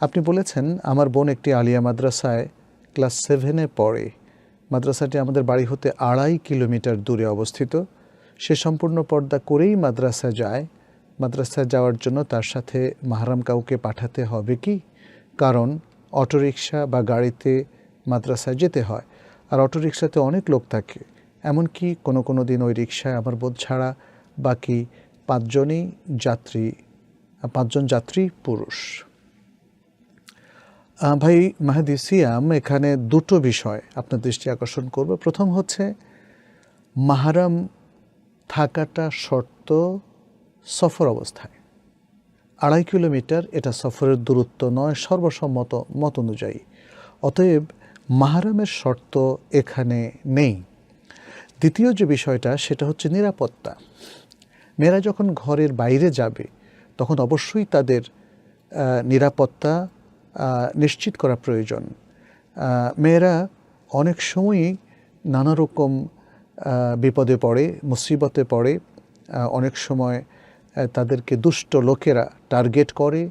আপনি বলেছেন, আমার বোন একটি আলিয়া মাদ্রাসায় ক্লাস সেভেনে পড়ে। মাদ্রাসাটি আমাদের বাড়ি হতে আড়াই কিলোমিটার দূরে অবস্থিত। সে সম্পূর্ণ পর্দা করেই মাদ্রাসা যায়। মাদ্রাসায় যাওয়ার জন্য তার সাথে মাহারাম কাউকে পাঠাতে হবে কি? কারণ অটোরিকশা বা গাড়িতে মাদ্রাসায় যেতে হয়। আর অটোরিকশাতে অনেক লোক থাকে। এমনকি কোনো কোনো দিন ওই রিক্সায় আমার বোধ ছাড়া বাকি পাঁচজনই যাত্রী, পাঁচজন যাত্রী পুরুষ। ভাই মাহাদি, সিয়াম, এখানে দুটো বিষয় আপনার দৃষ্টি আকর্ষণ করবে। প্রথম হচ্ছে, মাহারাম থাকাটা শর্ত সফর অবস্থায়। আড়াই কিলোমিটার এটা সফরের দূরত্ব নয়, সর্বসম্মত মত অনুযায়ী। অতএব মাহারামের শর্ত এখানে নেই। দ্বিতীয় যে বিষয়টা, সেটা হচ্ছে নিরাপত্তা। মেয়েরা যখন ঘরের বাইরে যাবে, তখন অবশ্যই তাদের নিরাপত্তা নিশ্চিত করা প্রয়োজন। মেয়েরা অনেক সময়ই নানা রকম বিপদে পড়ে, মুসিবতে পড়ে অনেক সময় তাদেরকে দুষ্ট লোকেরা টার্গেট করে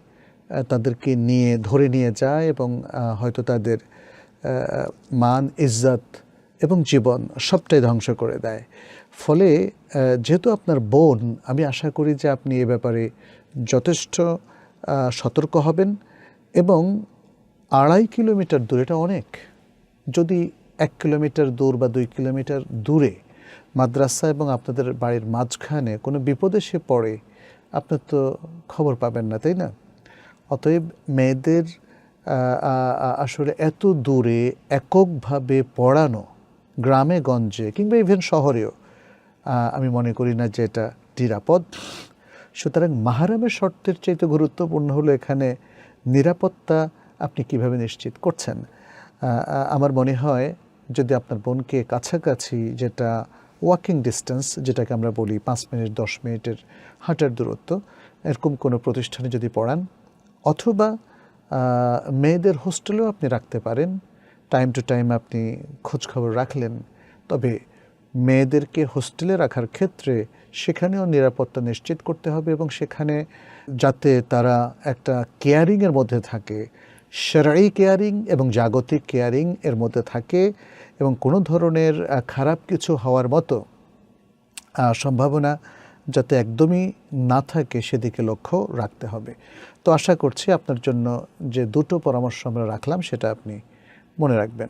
তাদেরকে নিয়ে, ধরে নিয়ে যায় এবং হয়তো তাদের মান, ইজ্জত এবং জীবন সবটাই ধ্বংস করে দেয়। ফলে যেহেতু আপনার বোন, আমি আশা করি যে আপনি এ ব্যাপারে যথেষ্ট সতর্ক হবেন। এবং আড়াই কিলোমিটার দূর, এটা অনেক। যদি এক কিলোমিটার দূর বা দুই কিলোমিটার দূরে মাদ্রাসা এবং আপনাদের বাড়ির মাঝখানে কোনো বিপদে সে পড়ে আপনার তো খবর পাবেন না, তাই না? অতএব মেয়েদের আসলে এত দূরে এককভাবে পড়ানো গ্রামে, গঞ্জে কিংবা ইভেন শহরেও আমি মনে করি না যে এটা নিরাপদ। সুতরাং মাহারামের শর্তের চাইতে গুরুত্বপূর্ণ হলো এখানে নিরাপত্তা আপনি কীভাবে নিশ্চিত করছেন? আমার মনে হয় যদি আপনার বোনকে কাছাকাছি যেটা ওয়াকিং ডিস্টেন্স যেটাকে আমরা বলি পাঁচ মিনিট, দশ মিনিটের হাঁটার দূরত্ব, এরকম কোনো প্রতিষ্ঠানে যদি পড়ান, অথবা মেয়েদের হোস্টেলেও আপনি রাখতে পারেন। টাইম টু টাইম আপনি খোঁজ খবর রাখলেন, তবে মেয়েদেরকে হোস্টেলে রাখার ক্ষেত্রে সেখানেও নিরাপত্তা নিশ্চিত করতে হবে এবং সেখানে যাতে তারা একটা কেয়ারিংয়ের মধ্যে থাকে সেরাই কেয়ারিং এবং জাগতিক কেয়ারিং এর মধ্যে থাকে এবং কোনো ধরনের খারাপ কিছু হওয়ার মতো সম্ভাবনা যাতে একদমই না থাকে সেদিকে লক্ষ্য রাখতে হবে। তো আশা করছি আপনার জন্য যে দুটো পরামর্শ আমরা রাখলাম সেটা আপনি মনে রাখবেন।